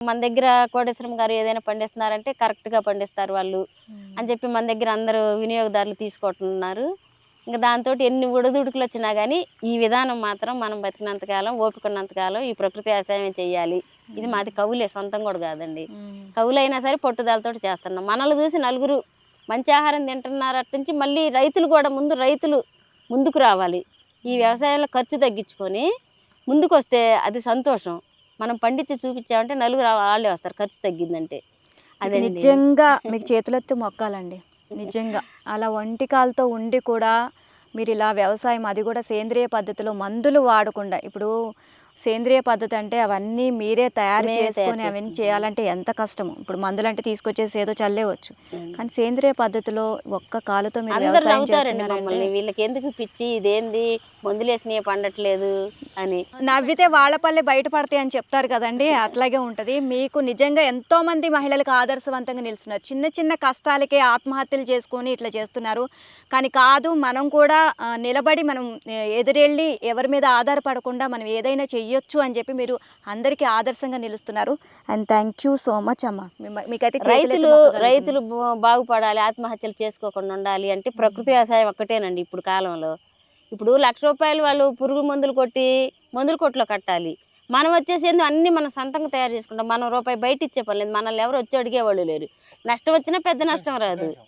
మన దగ్గర కోటేశ్వరం గారు ఏదైనా పండిస్తున్నారంటే కరెక్ట్గా పండిస్తారు వాళ్ళు. అని చెప్పి మన దగ్గర అందరూ వినియోగదారులు తీసుకుంటున్నారు ఇంకా దాంతో ఎన్ని ఉడదుడుకులు వచ్చినా కానీ ఈ విధానం మాత్రం మనం బతికినంతకాలం ఓపిక ఉన్నంతకాలం ఈ ప్రకృతి వ్యవసాయం చేయాలి. ఇది మాది కవులే సొంతం కూడా కాదండి. కవులైనా సరే పట్టుదలతో చేస్తున్నాం. మనల్ని చూసి నలుగురు మంచి ఆహారం తింటున్నారు అటు నుంచి మళ్ళీ రైతులు కూడా ముందు రైతులు ముందుకు రావాలి. ఈ వ్యవసాయంలో ఖర్చు తగ్గించుకొని ముందుకు వస్తే అది సంతోషం. మనం పండించి చూపించామంటే నలుగురు వాళ్ళే వస్తారు. ఖర్చు తగ్గిందంటే. అదే నిజంగా మీకు చేతులెత్తి మొక్కాలండి. నిజంగా. అలా ఒంటికాలతో ఉండి కూడా మీరు ఇలా వ్యవసాయం అది కూడా సేంద్రియ పద్ధతిలో మందులు వాడకుండా ఇప్పుడు సేంద్రియ పద్ధతి అంటే అవన్నీ మీరే తయారు చేసుకొని అవన్నీ చేయాలంటే ఎంత కష్టము? ఇప్పుడు మందులు అంటే తీసుకొచ్చేసి ఏదో చల్లేవచ్చు కానీ సేంద్రియ పద్ధతిలో ఒక్క కాలుతో మీరు వీళ్ళకి ఎందుకు పిచ్చి? ఇదేంది? మందులేసినవి పండట్లేదు అని. నవ్వితే వాళ్ళ పల్లె బయటపడతాయి అని చెప్తారు కదండి. అట్లాగే ఉంటుంది. మీకు నిజంగా ఎంతో మంది మహిళలకు ఆదర్శవంతంగా నిలుస్తున్నారు. చిన్న చిన్న కష్టాలకే ఆత్మహత్యలు చేసుకొని ఇట్లా చేస్తున్నారు. కానీ కాదు మనం కూడా నిలబడి మనం ఎదురెళ్ళి ఎవరి మీద ఆధారపడకుండా మనం ఏదైనా చెయ్యొచ్చు అని చెప్పి మీరు అందరికీ ఆదర్శంగా నిలుస్తున్నారు. And thank you so much అమ్మ. మీకైతే రైతులు. రైతులు బాగుపడాలి ఆత్మహత్యలు చేసుకోకుండా ఉండాలి అంటే ప్రకృతి వ్యవసాయం ఒక్కటేనండి ఇప్పుడు కాలంలో. ఇప్పుడు లక్ష రూపాయలు వాళ్ళు పురుగు మందులు కొట్టి మందుల కొట్లో కట్టాలి. మనం వచ్చేసి ఏందో అన్ని మనం సొంతంగా తయారు చేసుకుంటాం. మనం రూపాయి బయట ఇచ్చే పని లేదు. మనల్ని ఎవరు వచ్చి అడిగేవాళ్ళు లేరు. నష్టం వచ్చినా పెద్ద నష్టం రాదు.